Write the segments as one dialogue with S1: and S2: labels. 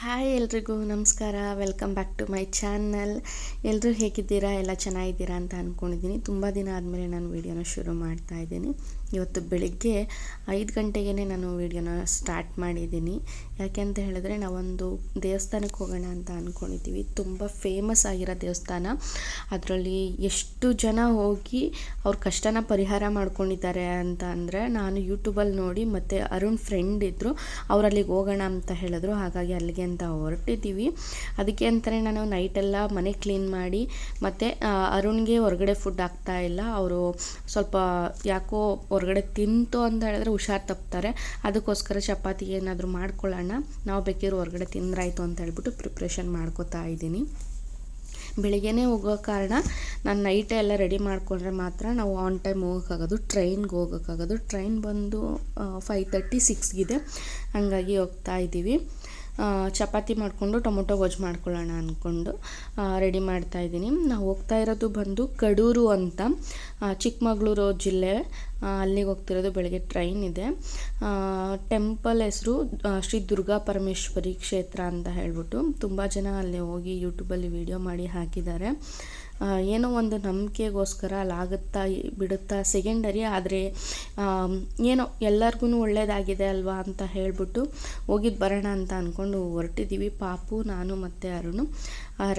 S1: Hi ಎಲ್ರಿಗೂ ನಮಸ್ಕಾರ. Welcome back to my channel ಎಲ್ಲರೂ ಹೇಗಿದ್ದೀರಾ? ಎಲ್ಲ ಚೆನ್ನಾಗಿದ್ದೀರಾ ಅಂತ ಅಂದ್ಕೊಂಡಿದ್ದೀನಿ ತುಂಬ ದಿನ ಆದಮೇಲೆ ನಾನು ವೀಡಿಯೋನ ಶುರು ಮಾಡ್ತಾ ಇದ್ದೀನಿ. ಇವತ್ತು ಬೆಳಿಗ್ಗೆ ಐದು ಗಂಟೆಗೇ ನಾನು ವೀಡಿಯೋನ ಸ್ಟಾರ್ಟ್ ಮಾಡಿದ್ದೀನಿ. ಯಾಕೆ ಅಂತ ಹೇಳಿದ್ರೆ ನಾವೊಂದು ದೇವಸ್ಥಾನಕ್ಕೆ ಹೋಗೋಣ ಅಂತ ಅಂದ್ಕೊಂಡಿದ್ದೀವಿ ತುಂಬ ಫೇಮಸ್ ಆಗಿರೋ ದೇವಸ್ಥಾನ. ಅದರಲ್ಲಿ ಎಷ್ಟು ಜನ ಹೋಗಿ ಅವ್ರ ಕಷ್ಟನ ಪರಿಹಾರ ಮಾಡ್ಕೊಂಡಿದ್ದಾರೆ ಅಂತ ಅಂದರೆ ನಾನು ಯೂಟ್ಯೂಬಲ್ಲಿ ನೋಡಿ ಮತ್ತು ಅರುಣ್ ಫ್ರೆಂಡ್ ಇದ್ದರು ಅವ್ರು ಅಲ್ಲಿಗೆ ಹೋಗೋಣ ಅಂತ ಹೇಳಿದ್ರು. ಹಾಗಾಗಿ ಅಲ್ಲಿಗೆ ಅಂತ ಹೊರಟಿದ್ದೀವಿ. ಅದಕ್ಕೆ ಅಂತಲೇ ನಾನು ನೈಟೆಲ್ಲ ಮನೆ ಕ್ಲೀನ್ ಮಾಡಿ ಮತ್ತು ಅರುಣ್ಗೆ ಹೊರಗಡೆ ಫುಡ್ ಆಗ್ತಾ ಇಲ್ಲ. ಅವರು ಸ್ವಲ್ಪ ಯಾಕೋ ಹೊರಗಡೆ ತಿಂತು ಅಂತ ಹೇಳಿದ್ರೆ ಹುಷಾರು ತಪ್ತಾರೆ. ಅದಕ್ಕೋಸ್ಕರ ಚಪಾತಿ ಏನಾದರೂ ಮಾಡ್ಕೊಳ್ಳೋಣ. ನಾವು ಬೇಕಿರೋ ಹೊರಗಡೆ ತಿಂದ್ರಾಯ್ತು ಅಂತ ಹೇಳ್ಬಿಟ್ಟು ಪ್ರಿಪ್ರೇಷನ್ ಮಾಡ್ಕೋತಾ ಇದ್ದೀನಿ. ಬೆಳಿಗ್ಗೆನೇ ಹೋಗೋ ಕಾರಣ ನಾನು ನೈಟೇ ಎಲ್ಲ ರೆಡಿ ಮಾಡಿಕೊಂಡ್ರೆ ಮಾತ್ರ ನಾವು ಆನ್ ಟೈಮ್ ಹೋಗೋಕ್ಕಾಗೋದು ಟ್ರೈನ್ಗೆ ಹೋಗೋಕ್ಕಾಗೋದು. ಟ್ರೈನ್ ಬಂದು ಫೈವ್ ತರ್ಟಿ ಸಿಕ್ಸ್ಗಿದೆ ಹಂಗಾಗಿ ಹೋಗ್ತಾ ಇದ್ದೀವಿ. ಚಪಾತಿ ಮಾಡಿಕೊಂಡು ಟೊಮೊಟೊ ಗೊಜ್ಜು ಮಾಡ್ಕೊಳ್ಳೋಣ ಅಂದ್ಕೊಂಡು ರೆಡಿ ಮಾಡ್ತಾ ಇದ್ದೀನಿ. ನಾವು ಹೋಗ್ತಾ ಇರೋದು ಬಂದು ಕಡೂರು ಅಂತ. ಚಿಕ್ಕಮಗಳೂರು ಜಿಲ್ಲೆ ಅಲ್ಲಿಗೆ ಹೋಗ್ತಿರೋದು ಬೆಳಗ್ಗೆ ಟ್ರೈನ್ ಇದೆ. ಟೆಂಪಲ್ ಹೆಸರು ಶ್ರೀ ದುರ್ಗಾ ಪರಮೇಶ್ವರಿ ಕ್ಷೇತ್ರ ಅಂತ ಹೇಳ್ಬಿಟ್ಟು ತುಂಬ ಜನ ಅಲ್ಲಿ ಹೋಗಿ ಯೂಟ್ಯೂಬಲ್ಲಿ ವೀಡಿಯೋ ಮಾಡಿ ಹಾಕಿದ್ದಾರೆ. ಏನೋ ಒಂದು ನಂಬಿಕೆಗೋಸ್ಕರ ಅಲ್ಲಾಗುತ್ತಾ ಬಿಡುತ್ತಾ ಸೆಕೆಂಡರಿ ಆದರೆ ಏನೋ ಎಲ್ಲರಿಗೂ ಒಳ್ಳೆಯದಾಗಿದೆ ಅಲ್ವಾ ಅಂತ ಹೇಳಿಬಿಟ್ಟು ಹೋಗಿದ್ದು ಬರೋಣ ಅಂತ ಅಂದ್ಕೊಂಡು ಹೊರಟಿದ್ದೀವಿ ಪಾಪು, ನಾನು ಮತ್ತು ಅರುಣು.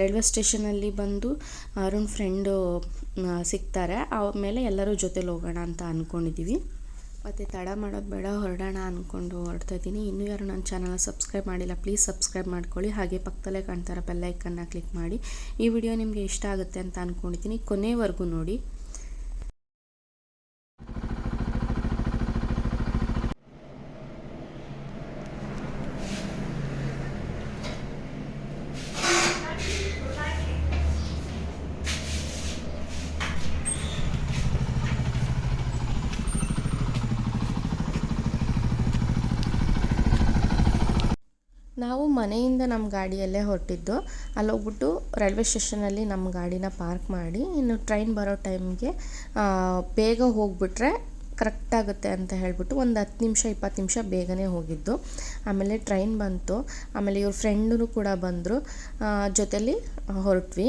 S1: ರೈಲ್ವೆ ಸ್ಟೇಷನಲ್ಲಿ ಬಂದು ಅರುಣ್ ಫ್ರೆಂಡು ಸಿಗ್ತಾರೆ. ಆಮೇಲೆ ಎಲ್ಲರೂ ಜೊತೆಲಿ ಹೋಗೋಣ ಅಂತ ಅಂದ್ಕೊಂಡಿದ್ದೀವಿ ಮತ್ತು ತಡ ಮಾಡೋದು ಬೇಡ, ಹೊರಡೋಣ ಅಂದ್ಕೊಂಡು ಹೊರಡ್ತಾ ಇದ್ದೀನಿ. ಇನ್ನೂ ಯಾರು ನನ್ನ ಚಾನಲ್ನ ಸಬ್ಸ್ಕ್ರೈಬ್ ಮಾಡಿಲ್ಲ ಪ್ಲೀಸ್ ಸಬ್ಸ್ಕ್ರೈಬ್ ಮಾಡ್ಕೊಳ್ಳಿ. ಹಾಗೆ ಪಕ್ಕದಲ್ಲೇ ಕಾಣ್ತಾರೆ ಬೆಲ್ಲೈಕನ್ನ ಕ್ಲಿಕ್ ಮಾಡಿ. ಈ ವಿಡಿಯೋ ನಿಮಗೆ ಇಷ್ಟ ಆಗುತ್ತೆ ಅಂತ ಅಂದ್ಕೊಂಡಿದ್ದೀನಿ ಕೊನೆವರೆಗೂ ನೋಡಿ. ನಾವು ಮನೆಯಿಂದ ನಮ್ಮ ಗಾಡಿಯಲ್ಲೇ ಹೊರಟಿದ್ದು ಅಲ್ಲಿ ಹೋಗ್ಬಿಟ್ಟು ರೈಲ್ವೆ ಸ್ಟೇಷನಲ್ಲಿ ನಮ್ಮ ಗಾಡಿನ ಪಾರ್ಕ್ ಮಾಡಿ, ಇನ್ನು ಟ್ರೈನ್ ಬರೋ ಟೈಮ್ಗೆ ಬೇಗ ಹೋಗ್ಬಿಟ್ರೆ ಕರೆಕ್ಟ್ ಆಗುತ್ತೆ ಅಂತ ಹೇಳ್ಬಿಟ್ಟು ಒಂದು ಹತ್ತು ನಿಮಿಷ, ಇಪ್ಪತ್ತು ನಿಮಿಷ ಬೇಗನೆ ಹೋಗಿದ್ದು. ಆಮೇಲೆ ಟ್ರೈನ್ ಬಂತು. ಆಮೇಲೆ ಇವ್ರ ಫ್ರೆಂಡೂ ಕೂಡ ಬಂದರು. ಜೊತೇಲಿ ಹೊರಟ್ವಿ.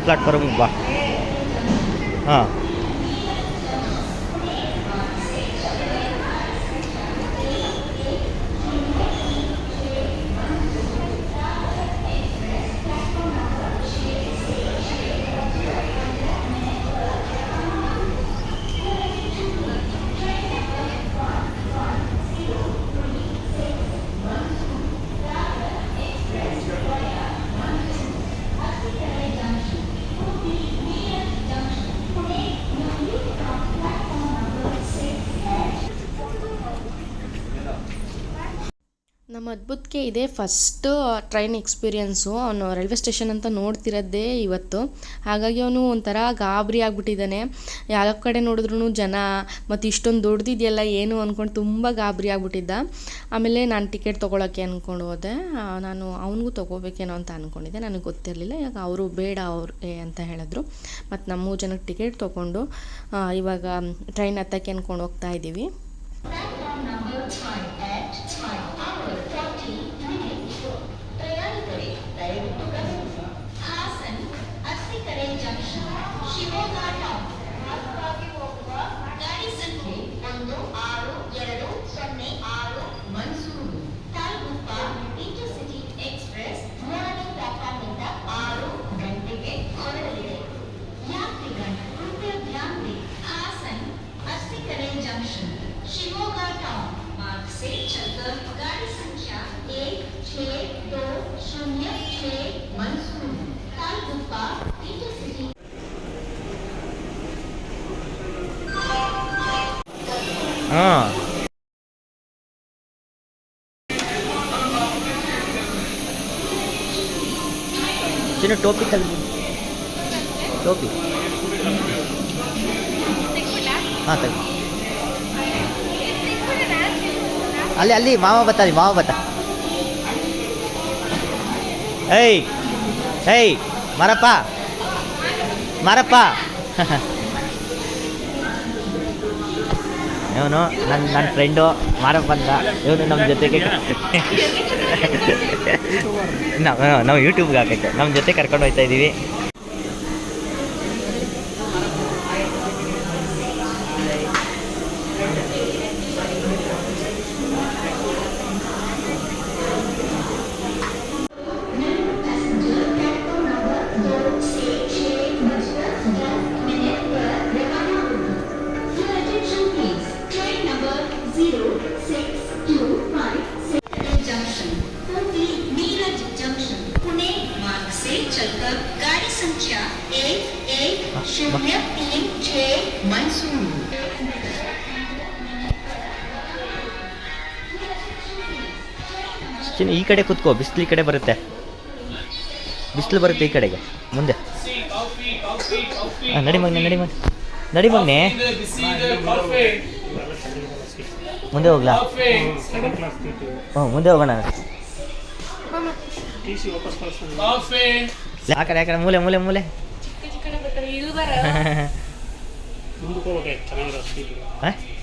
S2: প্ল্যাটফর্ম
S1: ನಮ್ಮ ಅದ್ಭುತಕ್ಕೆ ಇದೇ ಫಸ್ಟು ಟ್ರೈನ್ ಎಕ್ಸ್ಪೀರಿಯೆನ್ಸು ಅವನು ರೈಲ್ವೆ ಸ್ಟೇಷನ್ ಅಂತ ನೋಡ್ತಿರೋದೇ ಇವತ್ತು. ಹಾಗಾಗಿ ಅವನು ಒಂಥರ ಗಾಬರಿ ಆಗಿಬಿಟ್ಟಿದ್ದಾನೆ. ಯಾವ ಕಡೆ ನೋಡಿದ್ರು ಜನ, ಮತ್ತು ಇಷ್ಟೊಂದು ದೊಡ್ಡದಿದೆಯಲ್ಲ ಏನು ಅಂದ್ಕೊಂಡು ತುಂಬ ಗಾಬರಿ ಆಗಿಬಿಟ್ಟಿದ್ದ. ಆಮೇಲೆ ನಾನು ಟಿಕೆಟ್ ತೊಗೊಳಕ್ಕೆ ಅಂದ್ಕೊಂಡು ಹೋದೆ. ನಾನು ಅವನಿಗೂ ತೊಗೋಬೇಕೇನೋ ಅಂತ ಅಂದ್ಕೊಂಡಿದ್ದೆ ನನಗೆ ಗೊತ್ತಿರಲಿಲ್ಲ. ಯಾಕೆ ಅವರು ಬೇಡ ಅವ್ರಿಗೆ ಅಂತ ಹೇಳಿದ್ರು. ಮತ್ತು ನಮ್ಮ ಜನಕ್ಕೆ ಟಿಕೆಟ್ ತೊಗೊಂಡು ಇವಾಗ ಟ್ರೈನ್ ಹತ್ತಕ್ಕೆ ಅಂದ್ಕೊಂಡು ಹೋಗ್ತಾ ಇದ್ದೀವಿ
S2: ಹಾಂ. ಟೋಪಿ ತೆಗೆದು ಟೋಪಿ. ಹಾಂ ತೆಗೆದು ಅಲ್ಲಿ ಅಲ್ಲಿ ಮಾವ ಬತ್ತಾರಿ ಮಾವ ಬತ್ತ ಏಯ್ ಏಯ್ ಮರಪ್ಪ ಮರಪ್ಪ. ಇವನು ನನ್ನ ನನ್ನ ಫ್ರೆಂಡು ಮಾರಪ್ಪ ಅಂತ. ಇವನು ನಮ್ಮ ಜೊತೆಗೆ ನಾವು ನಾವು ಯೂಟ್ಯೂಬ್ಗೆ ಹಾಕೈತೆ. ನಮ್ಮ ಜೊತೆ ಕರ್ಕೊಂಡು ಹೋಗ್ತಾ ಇದ್ದೀವಿ ಚಿನ್ನ ಈ ಕಡೆ ಕುತ್ಕೋ ಬಿಸಿಲು ಈ ಕಡೆ ಬರುತ್ತೆ. ಬಿಸಿಲು ಬರುತ್ತೆ ಈ ಕಡೆಗೆ. ಮುಂದೆ. ಹಾಂ ನಡಿ ಮಗ್ನೆ ನಡಿ ಮಗ ನಡಿ ಮಗ್ನೆ. ಮುಂದೆ ಹೋಗ್ಲಾ? ಹ್ಞೂ ಮುಂದೆ ಹೋಗೋಣ. ಆ ಕಡೆ ಆ ಕಡೆ ಮೂಲೆ ಮೂಲೆ ಮೂಲೆ.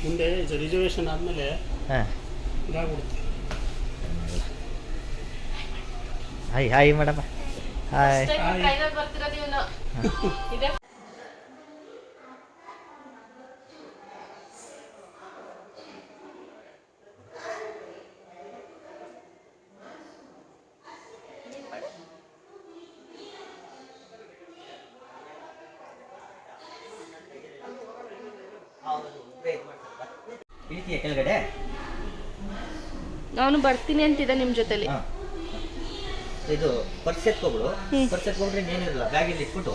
S3: ಮುಂದೆ ರಿಸರ್ವೇಶನ್ ಆದಮೇಲೆ
S2: ಹಾಂ
S3: ಇದಾಗ್ಬಿಡುತ್ತೆ.
S2: ಹಾಯ್ ಹಾಯ್ ಮೇಡಮ್ ಹಾಯ್
S1: ಅವನು ಬರ್ತೀನಿ ಅಂತಿದ್ದ ನಿಮ್ಮ ಜೊತೆಲಿ.
S2: ಇದು ಪರ್ಸ್ ಎತ್ಕೊಬಿಡು. ಪರ್ಸ್ ಎತ್ಕೊಂಡ್ರೆ ಏನಿರಲ್ಲ ಬ್ಯಾಗಲ್ಲಿ ಇಟ್ಬಿಟ್ಟು.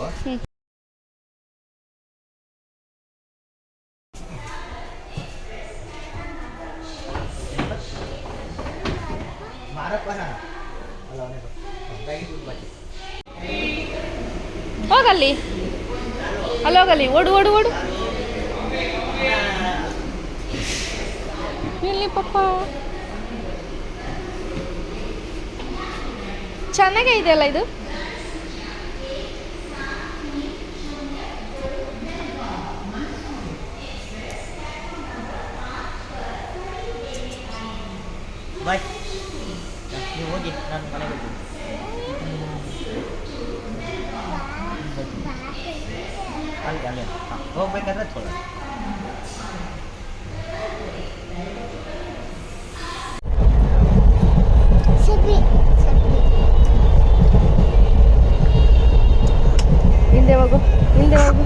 S1: ಹೋಗಲ್ಲಿ. ಅಲ್ಲಿ ಹೋಗಲ್ಲಿ. ಓಡು ಓಡು ಓಡು. ಇಲ್ಲಿ ಪಪ್ಪ. ಚೆನ್ನಾಗೇ ಇದೆಯಲ್ಲ ಇದು?
S2: ಬಾಯ್ ನೀವು ಹೋಗಿ ನಾನು ಮನೆಗೆ ಅಲ್ಲಿ ಅಲ್ಲಿ ಹಾಂ ಹೋಗ್ಬೇಕಾದ್ರೆ
S1: ಹಿಂದೆ ಹೋಗು ಹಿಂದೆ ಹೋಗು.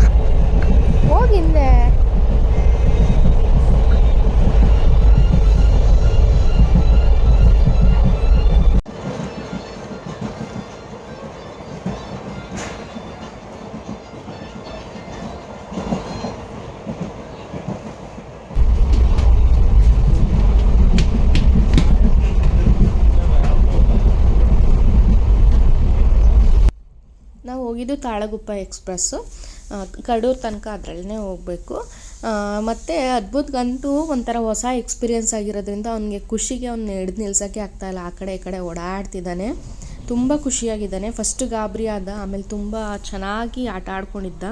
S1: ಹೋಗಿ ಹಿಂದೆ. ಹೋಗಿದ್ದು ತಾಳಗುಪ್ಪ ಎಕ್ಸ್ಪ್ರೆಸ್ಸು. ಕಡೂರು ತನಕ ಅದರಲ್ಲೇ ಹೋಗಬೇಕು. ಮತ್ತು ಅದ್ಭುತಗಂತೂ ಒಂಥರ ಹೊಸ ಎಕ್ಸ್ಪೀರಿಯೆನ್ಸ್ ಆಗಿರೋದ್ರಿಂದ ಅವನಿಗೆ ಖುಷಿಗೆ ಅವ್ನು ಹಿಡ್ದು ನಿಲ್ಸೋಕ್ಕೆ ಆಗ್ತಾಯಿಲ್ಲ ಆ ಕಡೆ ಈ ಕಡೆ ಓಡಾಡ್ತಿದ್ದಾನೆ. ತುಂಬ ಖುಷಿಯಾಗಿದ್ದಾನೆ. ಫಸ್ಟ್ ಗಾಬರಿ ಆದ, ಆಮೇಲೆ ತುಂಬ ಚೆನ್ನಾಗಿ ಆಟ ಆಡ್ಕೊಂಡಿದ್ದ.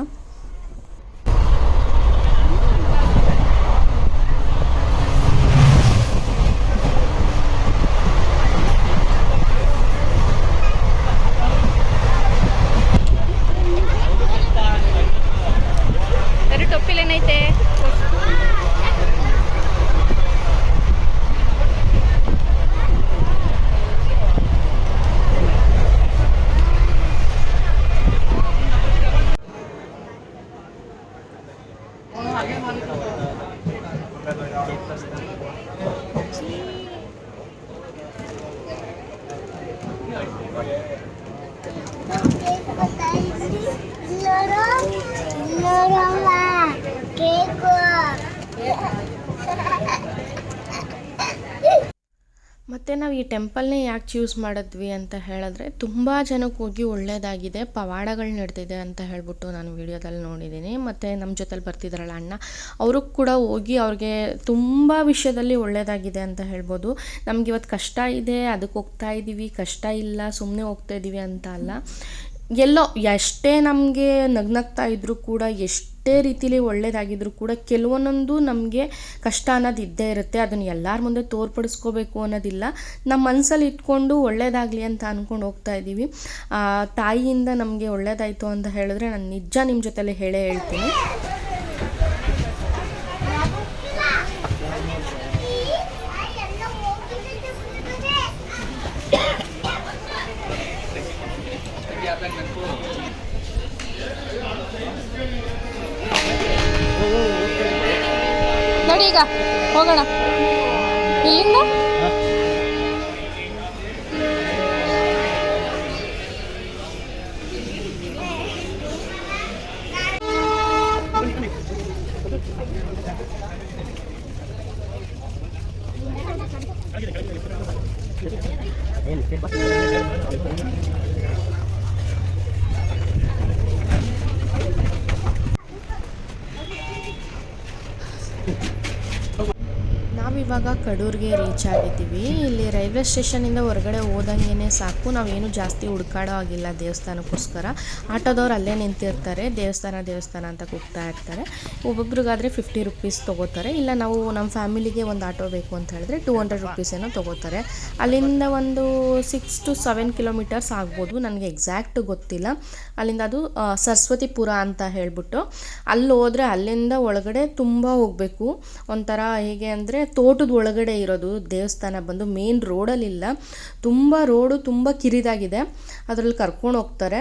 S1: ಮತ್ತು ನಾವು ಈ ಟೆಂಪಲ್ನೇ ಯಾಕೆ ಚೂಸ್ ಮಾಡಿದ್ವಿ ಅಂತ ಹೇಳಿದ್ರೆ ತುಂಬ ಜನಕ್ಕೆ ಹೋಗಿ ಒಳ್ಳೆಯದಾಗಿದೆ ಪವಾಡಗಳು ನಡೆದಿದೆ ಅಂತ ಹೇಳಿಬಿಟ್ಟು ನಾನು ವಿಡಿಯೋದಲ್ಲಿ ನೋಡಿದ್ದೀನಿ ಮತ್ತು ನಮ್ಮ ಜೊತೆಲಿ ಬರ್ತಿದ್ದಾರಲ್ಲ ಅಣ್ಣ, ಅವರು ಕೂಡ ಹೋಗಿ ಅವ್ರಿಗೆ ತುಂಬ ವಿಷಯದಲ್ಲಿ ಒಳ್ಳೆಯದಾಗಿದೆ ಅಂತ ಹೇಳ್ಬೋದು. ನಮ್ಗೆ ಇವತ್ತು ಕಷ್ಟ ಇದೆ ಅದಕ್ಕೆ ಹೋಗ್ತಾ ಇದ್ದೀವಿ ಕಷ್ಟ ಇಲ್ಲ ಸುಮ್ಮನೆ ಹೋಗ್ತಾ ಇದ್ದೀವಿ ಅಂತ ಅಲ್ಲ. ಎಲ್ಲೋ ಎಷ್ಟೇ ನಮಗೆ ನಗ್ನಗ್ತಾ ಇದ್ದರೂ ಕೂಡ, ಎಷ್ಟೇ ರೀತಿಲಿ ಒಳ್ಳೆಯದಾಗಿದ್ರೂ ಕೂಡ ಕೆಲವೊಂದೊಂದು ನಮಗೆ ಕಷ್ಟ ಅನ್ನೋದು ಇದ್ದೇ ಇರುತ್ತೆ. ಅದನ್ನು ಎಲ್ಲರ ಮುಂದೆ ತೋರ್ಪಡಿಸ್ಕೋಬೇಕು ಅನ್ನೋದಿಲ್ಲ. ನಮ್ಮ ಮನಸ್ಸಲ್ಲಿ ಇಟ್ಕೊಂಡು ಒಳ್ಳೇದಾಗಲಿ ಅಂತ ಅಂದ್ಕೊಂಡು ಹೋಗ್ತಾ ಇದ್ದೀವಿ ತಾಯಿಯಿಂದ ನಮಗೆ ಒಳ್ಳೇದಾಯಿತು ಅಂತ ಹೇಳಿದ್ರೆ ನಾನು ನಿಜ ನಿಮ್ಮ ಜೊತೆಲೇ ಹೇಳೇ ಹೇಳ್ತೀನಿ.
S4: ನೋಡಿ ಈಗ ಹೋಗೋಣ. ಇಲ್ಲಿಂದ?
S1: ನಾವಿವಾಗ ಕಡೂರಿಗೆ ರೀಚ್ ಆಗಿದ್ದೀವಿ. ಇಲ್ಲಿ ರೈಲ್ವೆ ಸ್ಟೇಷನಿಂದ ಹೊರಗಡೆ ಹೋದಂಗೆ ಸಾಕು. ನಾವೇನು ಜಾಸ್ತಿ ಹುಡ್ಕಾಡೋ ಆಗಿಲ್ಲ ದೇವಸ್ಥಾನಕ್ಕೋಸ್ಕರ. ಆಟೋದವ್ರು ಅಲ್ಲೇ ನಿಂತಿರ್ತಾರೆ. ದೇವಸ್ಥಾನ ದೇವಸ್ಥಾನ ಅಂತ ಕೂಗ್ತಾ ಇರ್ತಾರೆ. ಒಬ್ಬೊಬ್ರಿಗಾದರೆ ಫಿಫ್ಟಿ ರುಪೀಸ್ ತೊಗೋತಾರೆ. ಇಲ್ಲ ನಾವು ನಮ್ಮ ಫ್ಯಾಮಿಲಿಗೆ ಒಂದು ಆಟೋ ಬೇಕು ಅಂತ ಹೇಳಿದ್ರೆ ಟೂ ಹಂಡ್ರೆಡ್ ರುಪೀಸ್ ಏನೋ ತೊಗೋತಾರೆ. ಅಲ್ಲಿಂದ ಒಂದು ಸಿಕ್ಸ್ ಟು ಸೆವೆನ್ ಕಿಲೋಮೀಟರ್ಸ್ ಆಗ್ಬೋದು. ನನಗೆ ಎಕ್ಸಾಕ್ಟ್ ಗೊತ್ತಿಲ್ಲ. ಅಲ್ಲಿಂದ ಅದು ಸರಸ್ವತಿಪುರ ಅಂತ ಹೇಳ್ಬಿಟ್ಟು. ಅಲ್ಲಿ ಹೋದರೆ ಅಲ್ಲಿಂದ ಒಳಗಡೆ ತುಂಬ ಹೋಗಬೇಕು. ಒಂಥರ ಹೇಗೆ ಅಂದರೆ ತೋಟದ ಒಳಗಡೆ ಇರೋದು ದೇವಸ್ಥಾನ ಬಂದು ಮೇನ್ ರೋಡಲ್ಲಿಲ್ಲ ತುಂಬ ರೋಡು ತುಂಬ ಕಿರಿದಾಗಿದೆ. ಅದರಲ್ಲಿ ಕರ್ಕೊಂಡು ಹೋಗ್ತಾರೆ.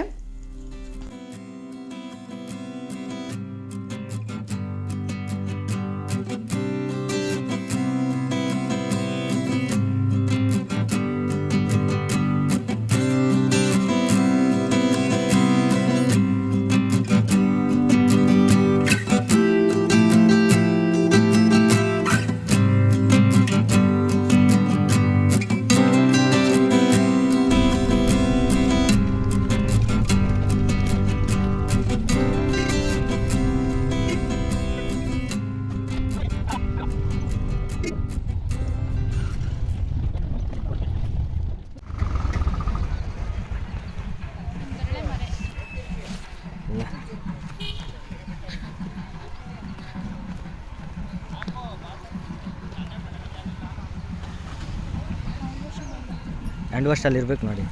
S2: ಹ್ಯಾಂಡ್ ವಾಶಲ್ಲಿ ಇರ್ಬೇಕು ನೋಡಿ.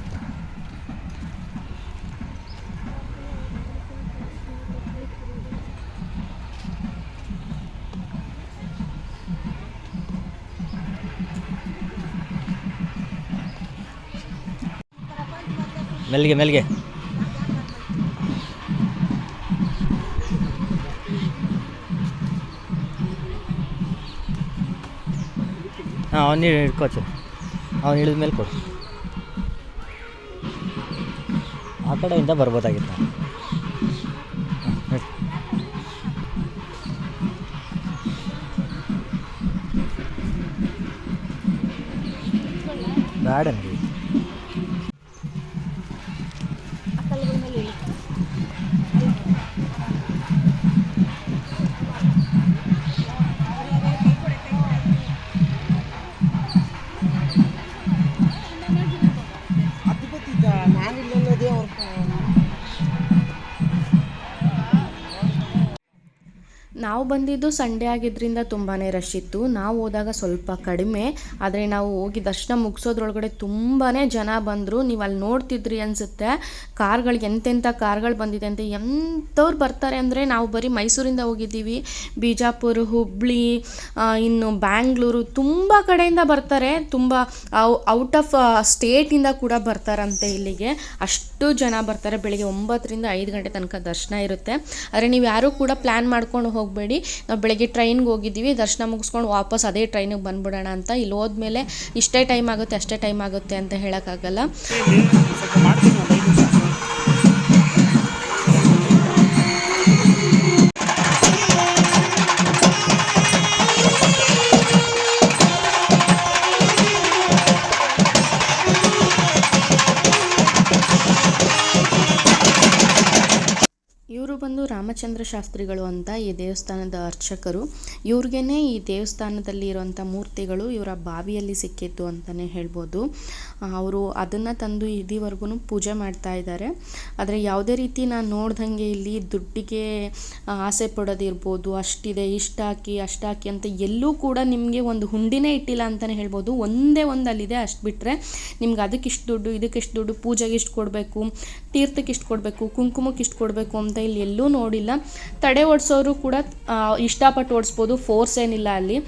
S2: ಮೆಲ್ಗೆ ಮೆಲ್ಗೆ ಹಾಂ ಅವ್ನು ಹಿಡ್ಕೋಚು ಅವ್ನು ಇಳಿದ ಮೇಲೆ ಕೊಡು. ಆ ಕಡೆಯಿಂದ ಬರ್ಬೋದಾಗಿತ್ತು. ಹಾಂ,
S1: ನಾವು ಬಂದಿದ್ದು ಸಂಡೇ ಆಗಿದ್ದರಿಂದ ತುಂಬಾ ರಶ್ ಇತ್ತು. ನಾವು ಹೋದಾಗ ಸ್ವಲ್ಪ ಕಡಿಮೆ. ಆದರೆ ನಾವು ಹೋಗಿ ದರ್ಶನ ಮುಗಿಸೋದ್ರೊಳಗಡೆ ತುಂಬಾ ಜನ ಬಂದರು. ನೀವು ಅಲ್ಲಿ ನೋಡ್ತಿದ್ರಿ ಅನಿಸುತ್ತೆ. ಕಾರ್ಗಳು ಎಂತೆಂಥ ಕಾರ್ಗಳು ಬಂದಿದೆ ಅಂತ ಎಂಥವ್ರು ಬರ್ತಾರೆ ಅಂದರೆ ನಾವು ಬರೀ ಮೈಸೂರಿಂದ ಹೋಗಿದ್ದೀವಿ. ಬಿಜಾಪುರ, ಹುಬ್ಳಿ ಇನ್ನು ಬ್ಯಾಂಗ್ಳೂರು ತುಂಬ ಕಡೆಯಿಂದ ಬರ್ತಾರೆ. ತುಂಬ ಔಟ್ ಆಫ್ ಸ್ಟೇಟಿಂದ ಕೂಡ ಬರ್ತಾರಂತೆ ಇಲ್ಲಿಗೆ. ಅಷ್ಟು ಜನ ಬರ್ತಾರೆ. ಬೆಳಿಗ್ಗೆ ಒಂಬತ್ತರಿಂದ ಐದು ಗಂಟೆ ತನಕ ದರ್ಶನ ಇರುತ್ತೆ. ಆದರೆ ನೀವು ಯಾರೂ ಕೂಡ ಪ್ಲ್ಯಾನ್ ಮಾಡ್ಕೊಂಡು ಹೋಗಬೇಡಿ. ನಾವು ಬೆಳಗ್ಗೆ ಟ್ರೈನ್ಗೆ ಹೋಗಿದ್ದೀವಿ, ದರ್ಶನ ಮುಗಿಸ್ಕೊಂಡು ವಾಪಸ್ ಅದೇ ಟ್ರೈನಿಗೆ ಬಂದ್ಬಿಡೋಣ ಅಂತ. ಇಲ್ಲಿ ಹೋದ್ಮೇಲೆ ಇಷ್ಟೇ ಟೈಮ್ ಆಗುತ್ತೆ, ಅಷ್ಟೇ ಟೈಮ್ ಆಗುತ್ತೆ ಅಂತ ಹೇಳೋಕ್ಕಾಗಲ್ಲ. ಶಾಸ್ತ್ರಿಗಳು ಅಂತ ಈ ದೇವಸ್ಥಾನದ ಅರ್ಚಕರು. ಇವ್ರಿಗೇ ಈ ದೇವಸ್ಥಾನದಲ್ಲಿ ಇರುವಂಥ ಮೂರ್ತಿಗಳು ಇವರ ಬಾವಿಯಲ್ಲಿ ಸಿಕ್ಕಿತ್ತು ಅಂತಲೇ ಹೇಳ್ಬೋದು. ಅವರು ಅದನ್ನು ತಂದು ಇದೀವರೆಗೂ ಪೂಜೆ ಮಾಡ್ತಾ ಇದ್ದಾರೆ ಆದರೆ ಯಾವುದೇ ರೀತಿ ನಾನು ನೋಡ್ದಂಗೆ ಇಲ್ಲಿ ದುಡ್ಡಿಗೆ ಆಸೆ ಪಡೋದಿರ್ಬೋದು, ಅಷ್ಟಿದೆ, ಇಷ್ಟು ಹಾಕಿ, ಅಷ್ಟು ಅಂತ ಎಲ್ಲೂ ಕೂಡ ನಿಮಗೆ ಒಂದು ಹುಂಡಿನೇ ಇಟ್ಟಿಲ್ಲ ಅಂತಲೇ ಹೇಳ್ಬೋದು. ಒಂದೇ ಒಂದು ಅಲ್ಲಿದೆ ಅಷ್ಟು ಬಿಟ್ಟರೆ ನಿಮ್ಗೆ ಅದಕ್ಕೆ ಇಷ್ಟು ದುಡ್ಡು, ಇದಕ್ಕೆ ಇಷ್ಟು ದುಡ್ಡು, ಪೂಜೆಗೆ ಇಷ್ಟು ಕೊಡಬೇಕು, ತೀರ್ಥಕ್ಕೆ ಇಷ್ಟು ಕೊಡಬೇಕು, ಕುಂಕುಮಕ್ಕೆ ಇಷ್ಟು ಕೊಡಬೇಕು ಅಂತ ಇಲ್ಲಿ ಎಲ್ಲೂ ನೋಡಿಲ್ಲ. ತಡೆ ಓಡಿಸೋರು ಕೂಡ ಇಷ್ಟಪಟ್ಟು ಓಡಿಸ್ಬೋದು, ಫೋರ್ಸ್ ಏನಿಲ್ಲ ಅಲ್ಲಿ.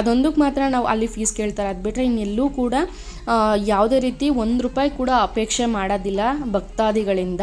S1: ಅದೊಂದಕ್ಕೆ ಮಾತ್ರ ನಾವು ಅಲ್ಲಿ ಫೀಸ್ ಕೇಳ್ತಾರೆ. ಅದು ಬಿಟ್ಟರೆ ಇನ್ನೆಲ್ಲೂ ಕೂಡ ಯಾವುದೇ ರೀತಿ ಒಂದು ರೂಪಾಯಿ ಕೂಡ ಅಪೇಕ್ಷೆ ಮಾಡೋದಿಲ್ಲ ಭಕ್ತಾದಿಗಳಿಂದ.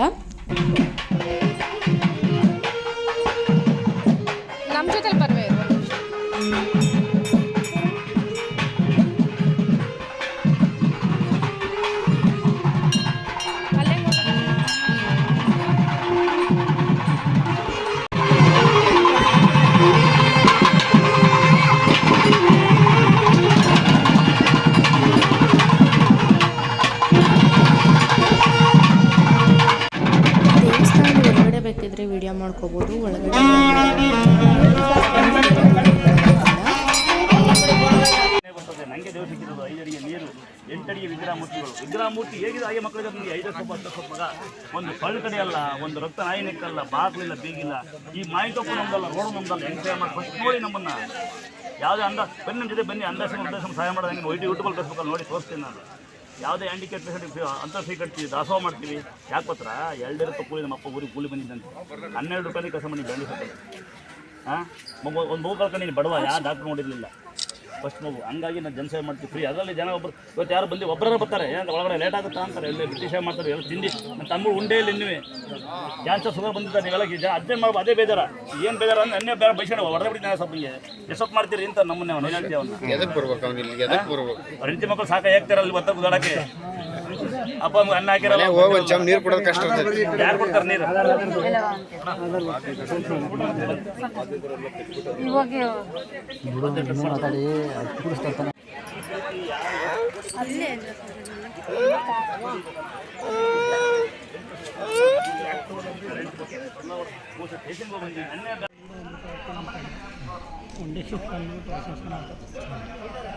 S3: ನೆಕ್ಕಲ್ಲ ಬಾಗಿಲಿಲ್ಲ ಬೀಗಿಲ್ಲ. ಈ ಮಾಹಿತಿ ನಮ್ದಲ್ಲ, ರೋಡ್ ನಮ್ದಲ್ಲ, ಹೆಂಗ್ ಸಹಾಯ ಮಾಡಿ ಫಸ್ಟ್ ನೋಡಿ ನಮ್ಮನ್ನ. ಯಾವುದೇ ಅಂದ, ಬನ್ನಿ ನಮ್ಮ ಜೊತೆ ಬನ್ನಿ ಅಂದಾಜ ಸಹಾಯ ಮಾಡೋದು ಹಂಗೆ? ಒಯ್ಟಿ ಯೂಟ್ಯೂಬಲ್ಲಿ ಕಳಿಸ್ಬೇಕಲ್ಲ, ನೋಡಿ ತೋರಿಸ್ತೀನಿ ನಾನು. ಯಾವುದೇ ಹ್ಯಾಂಡಿಕೇಟ್ ಪೇಷಂಟ್ ಅಂತ ಫ್ರೀ ಕಟ್ತೀವಿ, ದಾಸೋಹ ಮಾಡ್ತೀವಿ. ಯಾಕೆ ಗೊತ್ತಾ? ಎರಡೆರಡು ಕೂಲಿ ನಮ್ಮ ಅಪ್ಪ ಊರಿಗೆ ಕೂಲಿ ಬಂದಿದ್ದಂತೆ. ಹನ್ನೆರಡು ರೂಪಾಯಿ ಕಸ ಮಾಡಿ ಬ್ಯಾಂಡಿ ಹಾಂ ಒಂದು ಮಗು ಕಳ್ಕೊಂಡು ನೀನು ಬಡವ ಯಾವ ಡಾಕ್ಟ್ರು ನೋಡಿರಲಿಲ್ಲ. ಫಸ್ಟ್ ಮಗು. ಹಂಗಾಗಿ ನಾನು ಜನಸೇವೆ ಮಾಡ್ತೀವಿ. ಫ್ರೀ ಅದರಲ್ಲಿ ಜನ ಒಬ್ಬರು ಇವತ್ತು ಯಾರು ಬಂದು ಒಬ್ಬರ ಬರ್ತಾರೆ. ಏನಂದ್ರೆ ಒಳಗಡೆ ಲೇಟ್ ಆಗುತ್ತಾ ಅಂತಾರೆ. ಎಲ್ಲಿ ಸೇವೆ ಮಾಡ್ತಾರೆ ಎಲ್ಲ ತಿಂಡಿ ನನ್ನ ತಮ್ಮ ಉಂಡೆಯಲ್ಲಿ ಇನ್ನೂ ಕ್ಯಾನ್ಸರ್ ಸುಗರ್ ಬಂದಿದ್ದಾರೆ. ನೀವೆಲ್ಲ ಜನ ಅದೇ ಮಾಡ್ಬೋದು ಅದೇ ಬೇಜಾರ. ಏನು ಬೇಜಾರ ಅಂದ್ರೆ ಅನ್ನೇ ಬೇರೆ ಬೈಸಣ ಹೊಡೆದೇ ನಾನು ಸ್ವಲ್ಪ ಹಿಂಗೆ ಎಷ್ಟೊತ್ತು ಮಾಡ್ತೀರಿ ಅಂತ ನಮ್ಮನ್ನ ನಾವು ಹೇಳ್ತೀವಿ
S5: ಅವನು. ಬರ್ಬೇಕು ಅವ್ನು
S3: ಹೆಂಡತಿ ಮಕ್ಕಳು ಸಾಕ ಹೇಗ್ತಾರ ಅಲ್ಲಿ ಗುದಾಡಕ್ಕೆ ಅಪ್ಪ ಅಮ್ಮಗೆ ಅನ್ನ ಹಾಕಿರಲ್ಲ
S5: ಹೋಗಿ ಒಂದ್ ಚಮ್ ನೀರು ಕೊಡೋದು ಕಷ್ಟ
S3: ಯಾರು ಕೊಡ್ತಾರೆ ನೀರು? ಇವಾಗ ಬಂದು ಅನ್ನೇ
S6: ಒಂದೇ ಶಿಫ್ಟ್ ಅಂದ್ಬಿಟ್ಟು ಹೊಸ ಮಾಡ್ತಾರೆ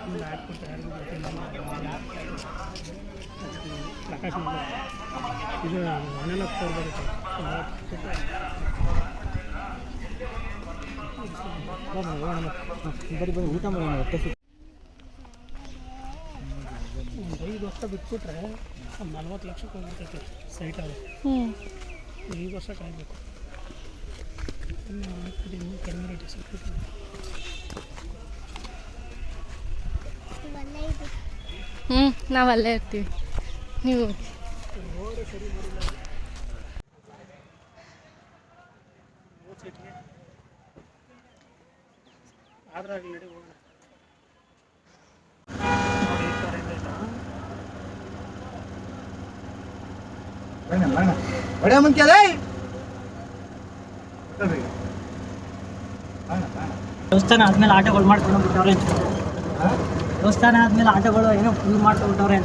S6: ಒಂದು ಹಾಕ್ಬಿಟ್ಟು ಯಾರಿಗೂ ಗೊತ್ತಿಲ್ಲ ಪ್ರಕಾಶ್. ಇದು ಮನೆಲ್ಲ ಬರೀ ಬರೀ ಊಟ ಮಾಡೋಣ ಹೊಟ್ಟೆ ಐದು ವರ್ಷ ಬಿಟ್ಬಿಟ್ರೆ ಒಂದು ನಲ್ವತ್ತು ಲಕ್ಷಕ್ಕೆ ಹೋಗ್ಬಿಡ್ತೈತೆ ಸೈಟ್ ಅದು ಐದು ವರ್ಷ ಕಾಯ್ಬೇಕು ಕಡಿಮೆ ರೇಟ್ ಸಿಕ್ಬಿಟ್ಟು
S4: ಹ್ಞೂ ನಾವು ಅಲ್ಲೇ ಇರ್ತೀವಿ ನೀವು
S6: ನಡಿ ಹೋಗೋಣ
S7: ದೇವಸ್ಥಾನ ಆದ್ಮೇಲೆ ಆಟೋಗಳು ಮಾಡ್ಕೊಂಡು ಬಿಟ್ಟವ್ರೆ ದೇವಸ್ಥಾನ ಆದ್ಮೇಲೆ ಆಟೋಗಳು ಏನೋ ಫುಲ್ ಮಾಡ್ಕೊಂಡು ಬಿಟ್ಟವ್ರೆ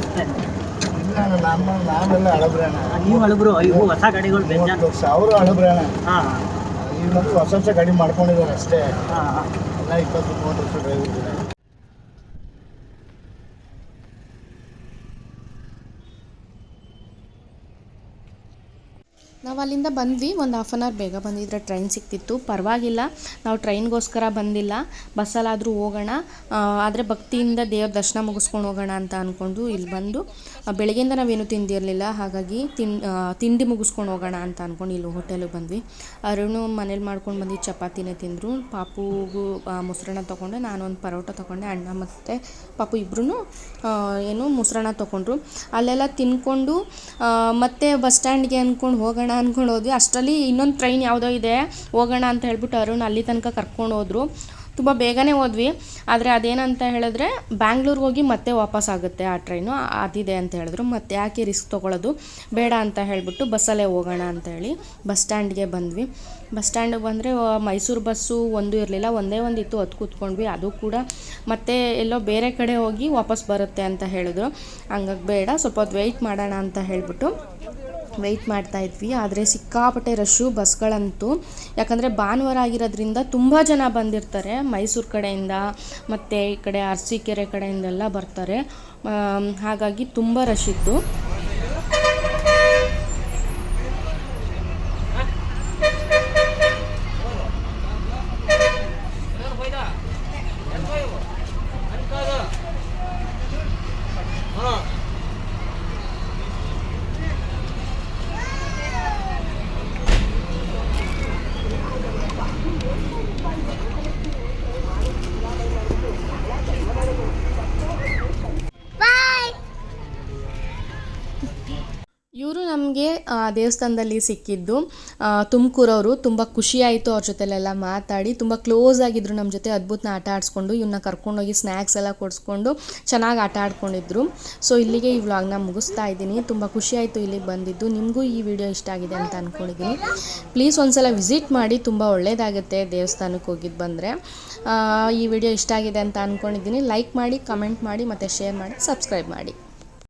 S7: ಅನ್ಸುತ್ತೆ
S8: ನಾವೆಲ್ಲ ಹಳಬ್ರಣ
S7: ನೀವು ಅಳಬ್ರು ಇವು ಹೊಸ ಗಾಡಿಗಳು ಬೇಜಾರು
S8: ಅವರು ಹಳಬ್ರಣ
S7: ಹಾಂ.
S8: ಈಗ ಹೊಸ ಹೊಸ ಗಾಡಿ ಮಾಡ್ಕೊಂಡಿದ್ದಾರೆ ಅಷ್ಟೇ. ಎಲ್ಲ ಇಪ್ಪತ್ತು ಮೂವತ್ತು ವರ್ಷ ಡ್ರೈವರ್
S1: ಅಲ್ಲಿಂದ ಬಂದ್ವಿ. ಒಂದು ಹಾಫ್ ಆನ್ ಅವರ್ ಬೇಗ ಬಂದಿದ್ರೆ ಟ್ರೈನ್ ಸಿಕ್ತಿತ್ತು. ಪರವಾಗಿಲ್ಲ. ನಾವು ಟ್ರೈನ್ಗೋಸ್ಕರ ಬಂದಿಲ್ಲ. ಬಸ್ಸಲ್ಲಾದರೂ ಹೋಗೋಣ. ಆದರೆ ಭಕ್ತಿಯಿಂದ ದೇವ್ರ ದರ್ಶನ ಮುಗಿಸ್ಕೊಂಡು ಹೋಗೋಣ ಅಂತ ಅಂದ್ಕೊಂಡು ಇಲ್ಲಿ ಬಂದು ಬೆಳಗ್ಗೆಯಿಂದ ನಾವೇನು ತಿಂದಿರಲಿಲ್ಲ. ಹಾಗಾಗಿ ತಿನ್ ತಿಂಡಿ ಮುಗಿಸ್ಕೊಂಡು ಹೋಗೋಣ ಅಂತ ಅಂದ್ಕೊಂಡು ಇಲ್ಲಿ ಹೋಟೆಲಿಗೆ ಬಂದ್ವಿ. ಅರುಣು ಮನೇಲಿ ಮಾಡ್ಕೊಂಡು ಬಂದು ಚಪಾತಿನೇ ತಿಂದರು. ಪಾಪುಗೂ ಮೊಸರನ್ನ ತೊಗೊಂಡೆ ನಾನೊಂದು ಪರೋಟ ತೊಗೊಂಡೆ. ಅಣ್ಣ ಮತ್ತು ಪಾಪು ಇಬ್ಬರೂ ಏನು ಮೊಸರನ್ನ ತೊಗೊಂಡ್ರು. ಅಲ್ಲೆಲ್ಲ ತಿನ್ಕೊಂಡು ಮತ್ತೆ ಬಸ್ ಸ್ಟ್ಯಾಂಡ್ಗೆ ಅಂದ್ಕೊಂಡು ಹೋಗೋಣ ಅಂದ್ಕೊಂಡು ಹೋದ್ವಿ. ಅಷ್ಟರಲ್ಲಿ ಇನ್ನೊಂದು ಟ್ರೈನ್ ಯಾವುದೋ ಇದೆ, ಹೋಗೋಣ ಅಂತ ಹೇಳ್ಬಿಟ್ಟು ಅರುಣ್ ಅಲ್ಲಿ ತನಕ ಕರ್ಕೊಂಡು ಹೋದ್ರು. ತುಂಬ ಬೇಗನೆ ಹೋದ್ವಿ. ಆದರೆ ಅದೇನಂತ ಹೇಳಿದ್ರೆ, ಬ್ಯಾಂಗ್ಳೂರ್ಗೆ ಹೋಗಿ ಮತ್ತೆ ವಾಪಸ್ ಆಗುತ್ತೆ ಆ ಟ್ರೈನು ಅದಿದೆ ಅಂತ ಹೇಳಿದ್ರು. ಮತ್ತೆ ಯಾಕೆ ರಿಸ್ಕ್ ತೊಗೊಳ್ಳೋದು ಬೇಡ ಅಂತ ಹೇಳಿಬಿಟ್ಟು ಬಸ್ಸಲ್ಲೇ ಹೋಗೋಣ ಅಂತ ಹೇಳಿ ಬಸ್ ಸ್ಟ್ಯಾಂಡ್ಗೆ ಬಂದ್ವಿ. ಬಸ್ ಸ್ಟ್ಯಾಂಡಿಗೆ ಬಂದರೆ ಮೈಸೂರು ಬಸ್ಸು ಒಂದು ಇರಲಿಲ್ಲ. ಒಂದೇ ಒಂದು ಇತ್ತು. ಹತ್ತು ಕೂತ್ಕೊಂಡ್ವಿ. ಅದು ಕೂಡ ಮತ್ತೆ ಎಲ್ಲೋ ಬೇರೆ ಕಡೆ ಹೋಗಿ ವಾಪಸ್ ಬರುತ್ತೆ ಅಂತ ಹೇಳಿದ್ರು. ಹಂಗಾಗಿ ಬೇಡ. ಸ್ವಲ್ಪ ಹೊತ್ತು ವೆಯ್ಟ್ ಮಾಡೋಣ ಅಂತ ಹೇಳಿಬಿಟ್ಟು ವೆಯ್ಟ್ ಮಾಡ್ತಾ ಇದ್ವಿ. ಆದರೆ ಸಿಕ್ಕಾಪಟ್ಟೆ ರಶ್ಶು ಬಸ್ಗಳಂತೂ. ಯಾಕಂದರೆ ಭಾನುವಾರ ಆಗಿರೋದ್ರಿಂದ ತುಂಬ ಜನ ಬಂದಿರ್ತಾರೆ. ಮೈಸೂರು ಕಡೆಯಿಂದ ಮತ್ತು ಈ ಕಡೆ ಅರಸೀಕೆರೆ ಕಡೆಯಿಂದೆಲ್ಲ ಬರ್ತಾರೆ. ಹಾಗಾಗಿ ತುಂಬ ರಶ್ ಇತ್ತು ಇವರು ನಮಗೆ ದೇವಸ್ಥಾನದಲ್ಲಿ ಸಿಕ್ಕಿದ್ದು ತುಮಕೂರವರು ತುಂಬ ಖುಷಿಯಾಯಿತು ಅವ್ರ ಜೊತೆಲೆಲ್ಲ ಮಾತಾಡಿ, ತುಂಬ ಕ್ಲೋಸ್ ಆಗಿದ್ರು ನಮ್ಮ ಜೊತೆ ಅದ್ಭುತನ ಆಟ ಆಡಿಸ್ಕೊಂಡು ಇವನ್ನ ಕರ್ಕೊಂಡೋಗಿ ಸ್ನ್ಯಾಕ್ಸ್ ಎಲ್ಲ ಕೊಡಿಸ್ಕೊಂಡು ಚೆನ್ನಾಗಿ ಆಟ ಆಡ್ಕೊಂಡಿದ್ರು. ಸೊ ಇಲ್ಲಿಗೆ ಈ ವ್ಲಾಗ್ನ ಮುಗಿಸ್ತಾ ಇದ್ದೀನಿ. ತುಂಬ ಖುಷಿಯಾಯಿತು ಇಲ್ಲಿಗೆ ಬಂದಿದ್ದು. ನಿಮಗೂ ಈ ವಿಡಿಯೋ ಇಷ್ಟ ಆಗಿದೆ ಅಂತ ಅಂದ್ಕೊಂಡಿದ್ದೀನಿ ಪ್ಲೀಸ್ ಒಂದ್ಸಲ ವಿಸಿಟ್ ಮಾಡಿ, ತುಂಬ ಒಳ್ಳೆಯದಾಗುತ್ತೆ ದೇವಸ್ಥಾನಕ್ಕೆ ಹೋಗಿದ್ದು ಬಂದರೆ. ಈ ವಿಡಿಯೋ ಇಷ್ಟ ಆಗಿದೆ ಅಂತ ಅಂದ್ಕೊಂಡಿದ್ದೀನಿ ಲೈಕ್ ಮಾಡಿ ಕಮೆಂಟ್ ಮಾಡಿ, ಮತ್ತು ಶೇರ್ ಮಾಡಿ ಸಬ್ಸ್ಕ್ರೈಬ್ ಮಾಡಿ.